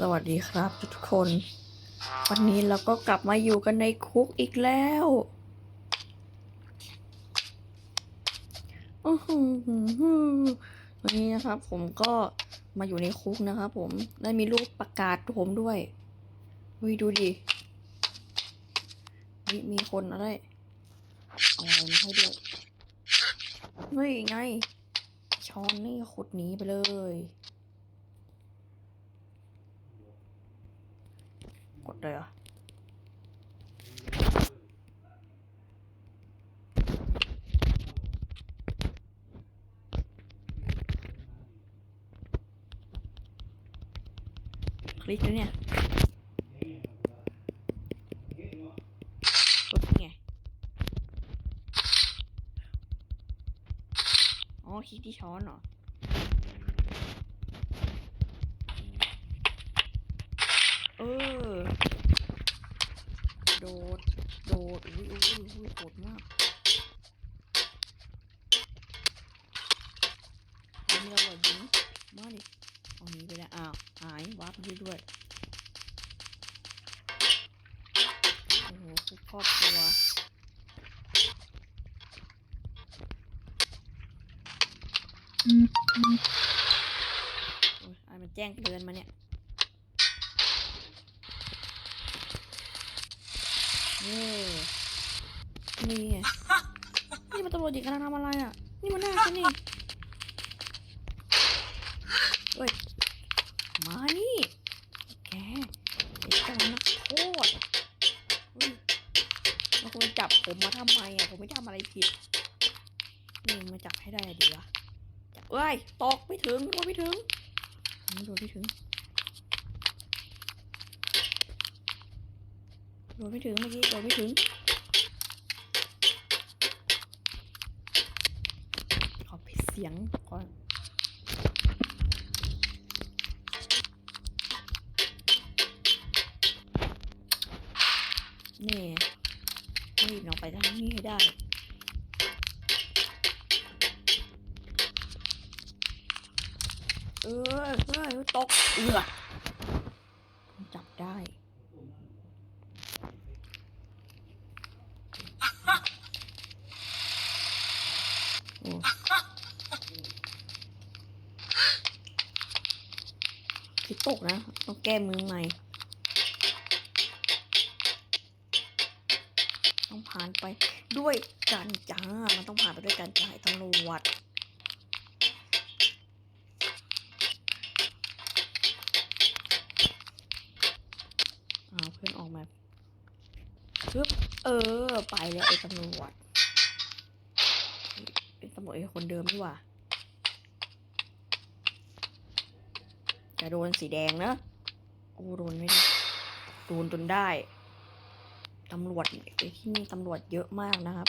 สวัสดีครับทุกคน วันนี้เราก็กลับมาอยู่กันในคุกอีกแล้ววันนี้นะครับ ผมก็มาอยู่ในคุกนะครับผมได้มีรูปประกาศผมด้วยเฮ้ยดูดิมีมีคนอะไรอะไรมาให้ด้วยเฮ้ยไงช้อนนี่ขุดหนีไปเลย กด เลยเหรอะคลิกแล้วเนี่ยกดไง อ๋อคลิกที่ช้อนเหรอเออ โดด โดด อุ้ยอุ้ยอุ้ยโหดมากยิงเราเหรอยิงมาดิเอาหนีไปแล้ว อ้าว หาย วาร์ปด้วยด้วย โอ้โหคือครอบครัว โอ้ยไอมันแจ้งเตือนมาเนี่ย นี่นี่ไงนี่มันตำรวจหญิงกำลังทำอะไรอะ นี่มันหน้าฉันนี่เฮ้ย มานี่ แกไอ้เจ้านักโทษเฮ้ยแล้วคุณจับผมมาทำไมอะ ผมไม่ทำอะไรผิด นี่มาจับให้ได้ดีวะจับ เอ้ย ตกไม่ถึงโดนไม่ถึงโดนไม่ถึงโดนไม่ถึงเมื่อกี้โดนไม่ถึง ขอปิดเสียงก่อนนี่รีบลงไปทางนี้ให้ได้ เอือจับได้ โอ้คิดตกนะ ต้องแก้มือใหม่ ต้องผ่านไปด้วยกันจ้า มันต้องผ่านไปด้วยกันจ้าไอ้ตำรวจ เออ ไปแล้วไอ้ตำรวจเป็นตำรวจไอ้คนเดิมดีกว่าจะโดนสีแดงนะโอ้โดนไม่ได้โดนจนได้ตำรวจไอ้ที่นี่ตำรวจเยอะมากนะครับ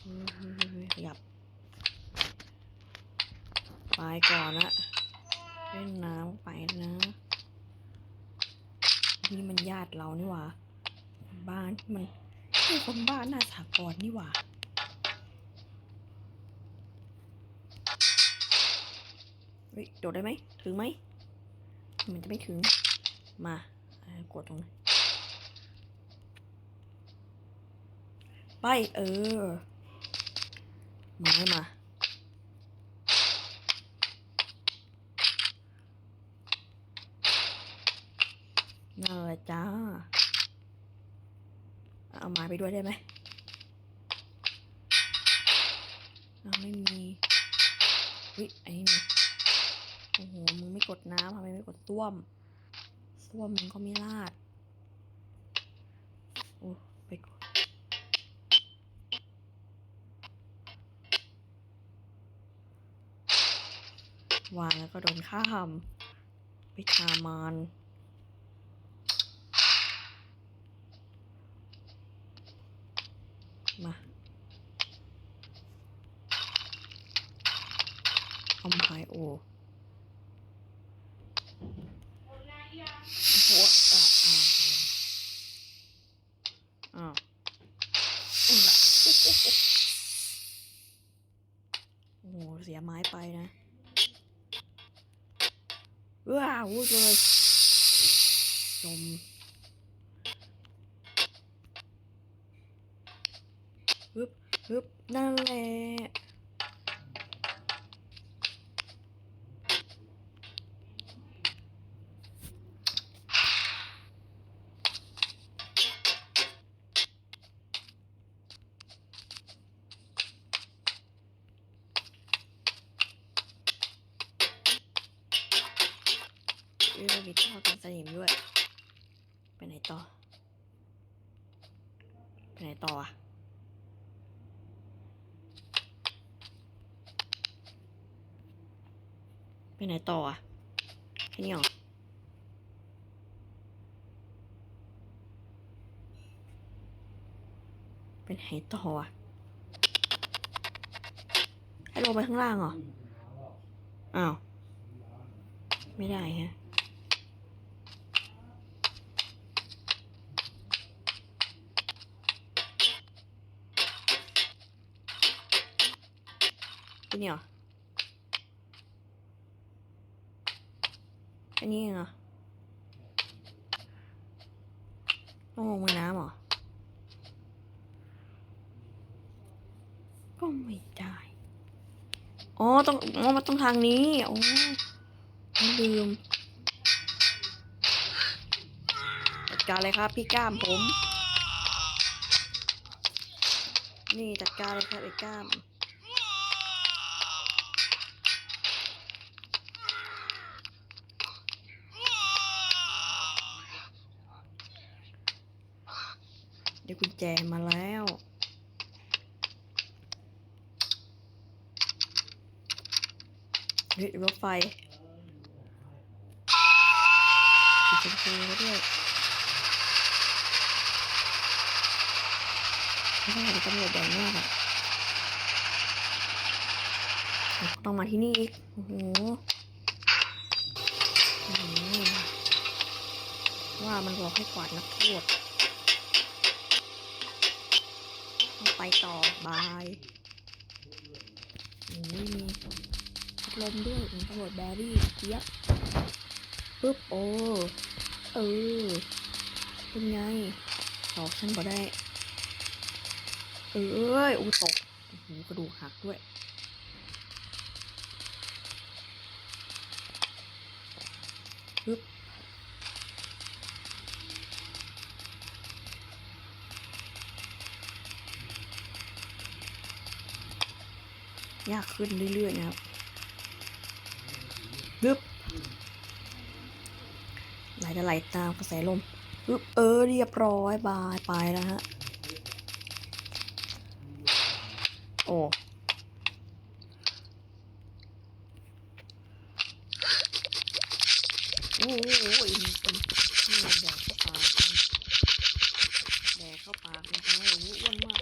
เฮ้ยเฮ้ยเฮ้ยขยับไปก่อนนะเล่นน้ำไปนะ นี่มันญาติเรานี่หว่า บ้านมันนี่คนบ้านหน้าสากรณ์นี่หว่าเฮ้ยโดดได้ไหมถึงไหมมันจะไม่ถึงมากดตรงนี้นไปเออไม้มานั่นแหละจ้า เอาไม้ไปด้วยได้ไหมเอาไม่มีวิไอ้นี่โอ้โหมึงไม่กดน้ำทำไมไม่กดส้วมส้วมมึงก็ไม่ลาดโอ้ไปกดวางแล้วก็โดนข้ามไปทามาน มาเอาไม้โอหัวอะอะอะอุ๊ยอะโอ้โหเสียไม้ไปนะ ว้าววูดเลยจม ฮึบฮึบนั่นแหละเอ้ยเรามีท่อกันสนิมด้วย ไปไหนต่อ ไปไหนต่ออะ ไปไหนต่ออะแค่นี้หรอไปไหนต่ออะให้ลงไปข้างล่างเหรอ อ้าว ไม่ได้ฮะเป็นนี่เหร อันนี้เองเหรอต้องลงไปน้ำเหรอ ก็ไม่ได้ อ๋อ ต้องอ๋อมันต้องทางนี้อ๋อไม่ลืมจัดการเลยครับ พี่ก้ามผม นี่จัดการเลยครับไอ้ก้าม เดี๋ยวกุญ แจมาแล้ว เฮ้ยรถไฟปิดประตูแล้วด้วยไม่ใช่ตำรวจใหญ่มากอะต้องมาที่นี่อีก โอ้โหว่ามันบอกให้กวาดนักโทษ ไปต่อบายโอ้ยมีพัดลมด้วยมีตำรวจแบรี่เจี๊ยบปึ๊บโอ้เออเป็นไงสอกฉันก็ได้ เอ้ยอู้ตกโอ้โหกระดูกหักด้วยปึ๊บ ยากขึ้นเรื่อยๆนะครับปึ๊บไหลจะไหลตามกระแสลมปึ๊บเออเรียบร้อยบายไปแล้วฮะ โอ้ โอ้โหมันเป็นนี่แดกเข้าปากแดกเข้าปากเลยครับโอ้โหอ้วนมาก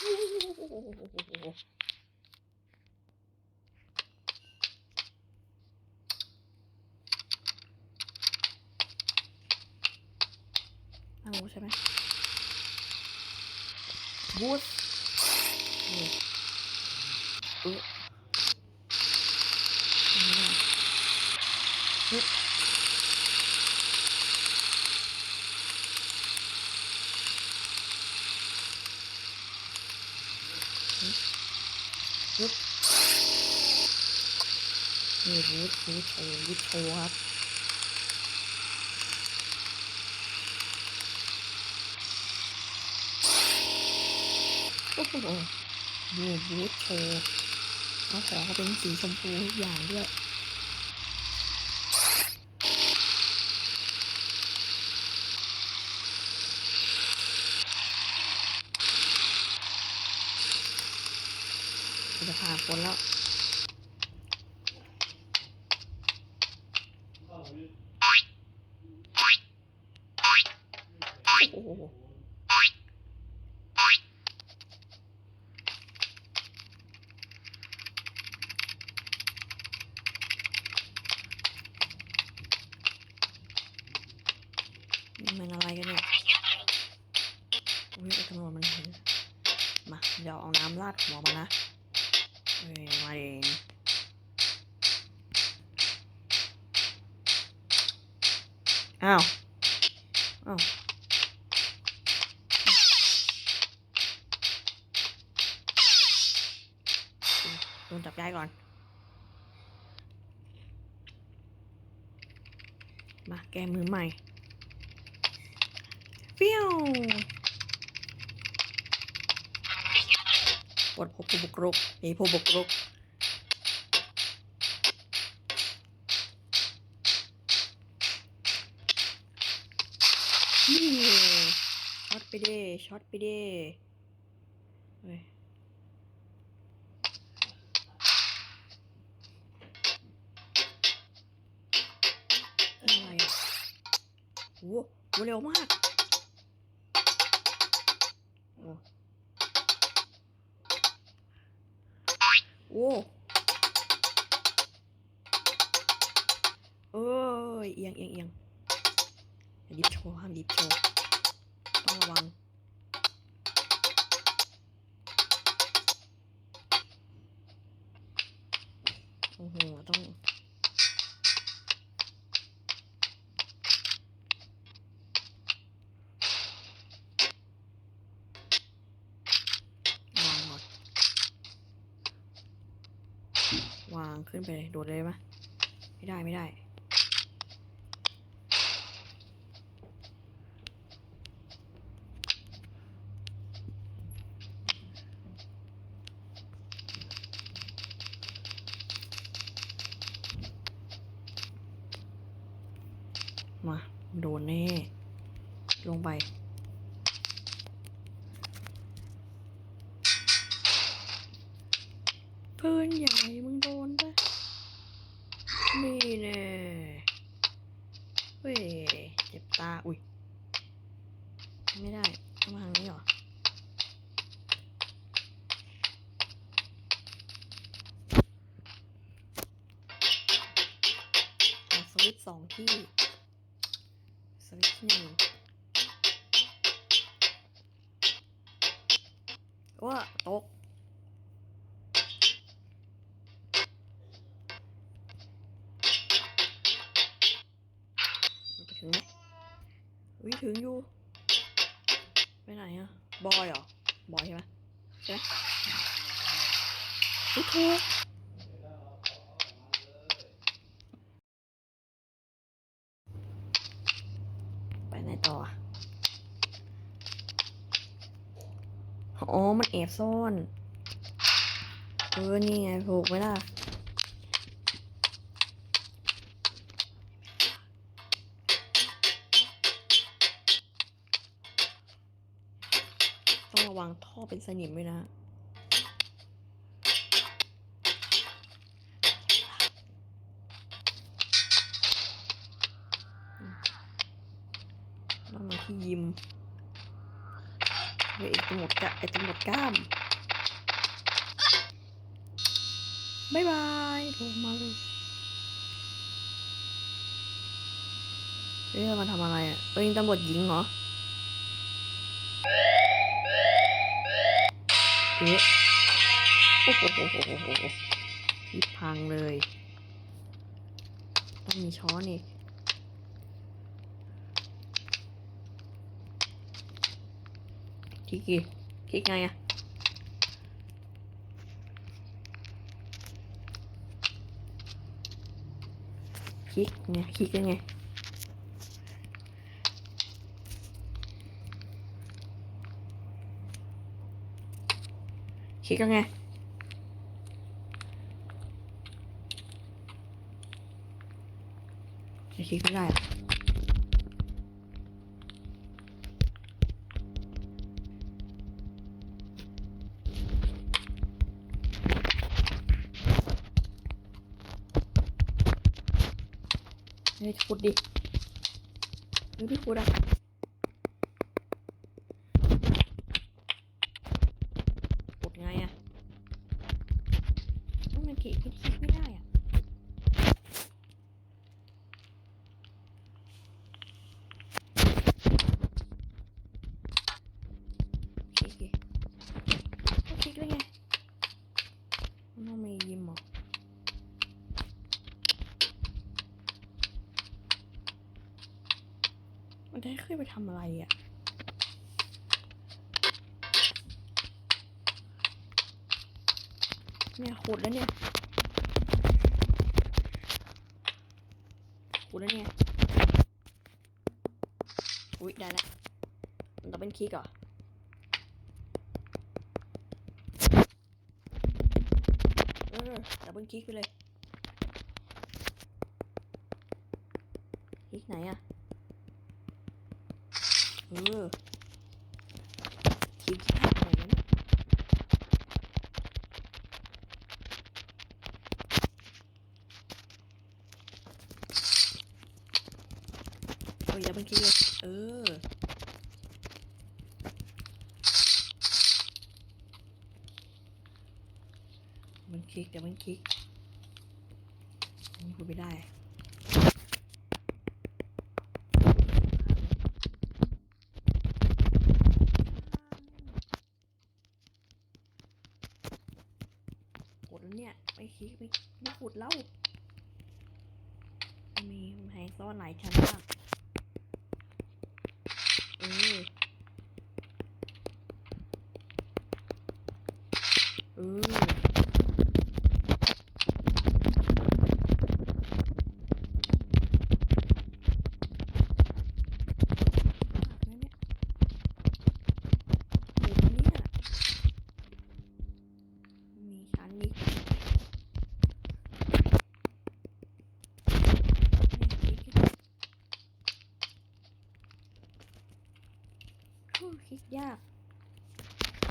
โอ้โหไม่รู้ ใช่ไหมบูสนี่เออปึ๊บปึ๊บนี่บูสบูสโชว์บูสโชว์ครับ โอ้โหบูบูทโชว์แล้วของก็เป็นสีชมพูทุกอย่างด้วยจะพาคนแล้ว มันอะไรกันเนี่ยอุ้ยไอ้ตำรวจมันเห็นมาเดี๋ยวเอาน้ำราดหัวมันนะเอ้ยมาเองอ้าวอ้าวโดนจับได้ก่อน มาแก้มือใหม่ ปี้ยวปวดพบผู้บุกรุกหนีผู้บุกรุกนี่ช็อตไปเด้ช็อตไปเด้เฮ้ยอะไรโหเร็วมาก โอ้เอ้ยเอียงเอียงเอียงอย่าดิฟโชว์ห้ามดิฟโชว์ต้องระวังโอ้โหต้อง วางก่อน วาง ขึ้นไปเลยโดดเลยไหมไม่ได้ไม่ได้ มา โดนแน่ ลงไปพื่อนใหญ่มึงโดนแน่เว้ย เจ็บตา อุ้ย ไม่ได้ต้องมาทางนี้เหรอ อะสวิตช์สอง ที่สวิตช์หนึ่งว่าตกไปถึงไหมอุ้ยถึงอยู่ ไปไหนอะบอยเหรอบอยใช่ไหมใช่ไหมอุ๊ยถูกไปไหนต่ออะ อ๋อ มันแอบซ่อน เออ นี่ไงถูกไหมล่ะ ต้องระวังท่อเป็นสนิมด้วยนะต้องมาที่ยิม เฮ้ยไอ้ตำรวจกะไอ้ตำรวจกล้ามบายบายโทรมาเลยเฮ้ยมาทำอะไรอะเอ้ยตำรวจหญิงเหรอ เอ๊ะโอ้โหโหโหโหโหโหพังเลย ต้องมีช้อนอีก คลิกกี่คลิกไงอะคลิกไง อุดิดูดดิเฮ้ยพี่พูดอะกดไงอะเฮ้ยมันคลิกคลิกคลิกไม่ได้อะคลิกดิก็คลิกได้ไงมันต้องมียิมเหรอ มัน จะไปทำอะไรอะเนี่ยขุดแล้วเนี่ยขุดแล้วเนี่ย อุ๊ย ได้แล้วมันต้องเป็นคลิกเหรอเออดับเบิลคลิกไปเลย คลิกไหนอะ ออคลิกที่ไหนวะเนี่ยออดับเบิลคลิกเลยเออมันคลิกเดี๋ยวมันคลิกอันพูดไม่ได้แล้ว ไม่คลิกไม่ไม่ขุดแล้ว มีแหงซ่อนหลายชั้นมากเออเออ นั่นเนี่ยโอ้โหเนี่ยมีชั้นนี้โอ้คิดยาก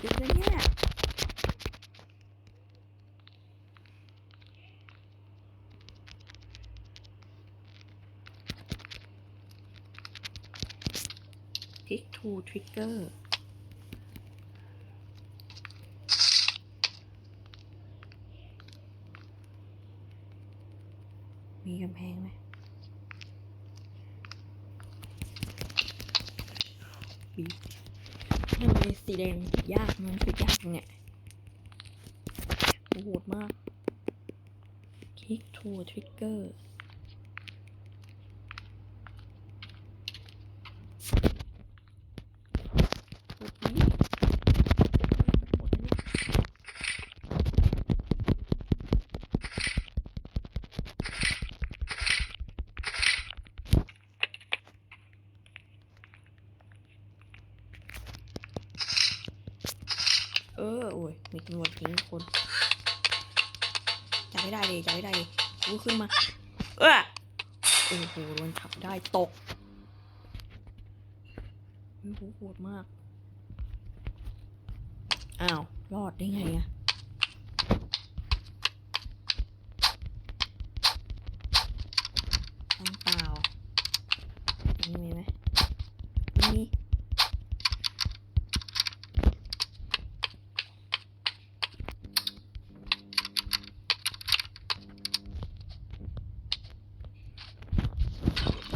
คิดแล้วเนี่ยคลิก ทริกเกอร์มีกำแพงไหมยทำไมสีแดงยากมันคือยากจังเนี่ยโอ้โหดมาก คลิกทูทริกเกอร์กดนี้กดอันนี้เออ โตำรวจทิ้งคนจับไม่ได้เลยจับไม่ได้เลยอู้ขึ้นมา เออโอ้โหโดนขับได้ตกโอ้โหโหดมาก อ้าว รอดได้ไงอะทางเปล่าอันนี้มีไหมไม่มี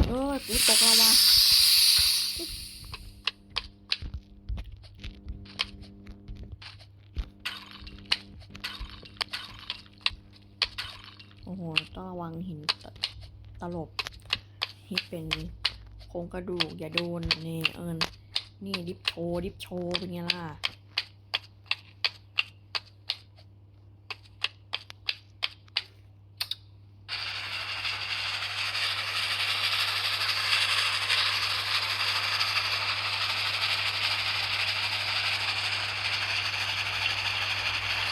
เออกูตกแล้ววะโอ้โห ต้องระวังหินตตลบที่เป็นโค รงกระดูกอย่าโดนนี่เอิญนี่ดิฟโชว์ดิฟโชว์เป็นไงล่ะ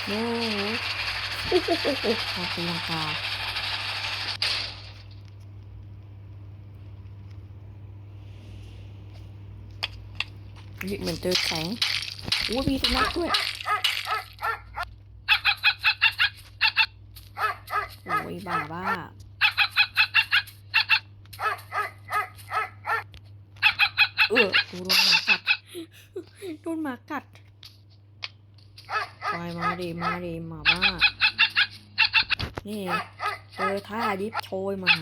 โอ้โหโอ้โหโอ้โหขอบคุณลังกาอุ๊ ยเหมือนเจอแข็งโอ้มีสุนัขด้วยโอ้ยบ้าบ้าเออกูโดนหมากัดโดนหมากัดไปมาดิมาดิหมาบ้า นี่เจอท่ายิบโชยหมา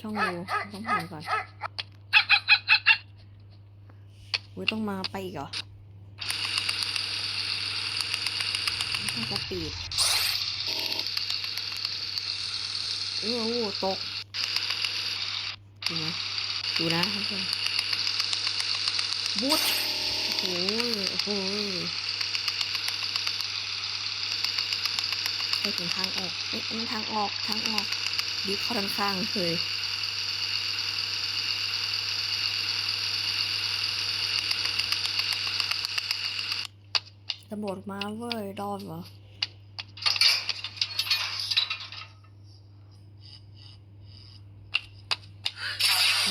ช่องดูต้องผ่านก่อน อุ้ยต้องมาไปอีกเหรอต้องสปีดเออโอ้โหตกจริงไหมดูนะท่านผู้ชมบุดโอ้โหโอ้โหไปถึงทางออกเอ๊ะอันทางออกทางออกดิฟเข้าด้านข้างเลย ตำรวจมาเว้ยรอดเหรอ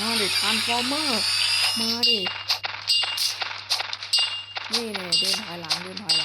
มาดิทานฟอร์เมอร์ มาดิ นี่เนี่ยเดินถอยหลัง เดินถอย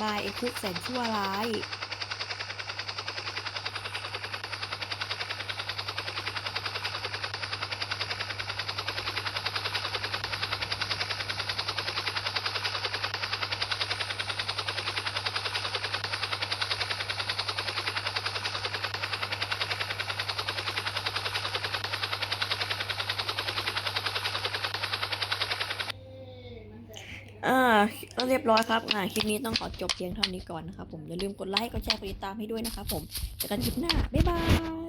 บายไอ้คุกแสนชั่วร้าย อ่าก็เรี ยบร้อยครับ อ่า คลิปนี้ต้องขอจบเพียงเท่านี้ก่อนนะครับผม อย่าลืมกดไลค์ กดแชร์ กดติดตามให้ด้วยนะครับผมเจอกันคลิปหน้า บ๊ายบาย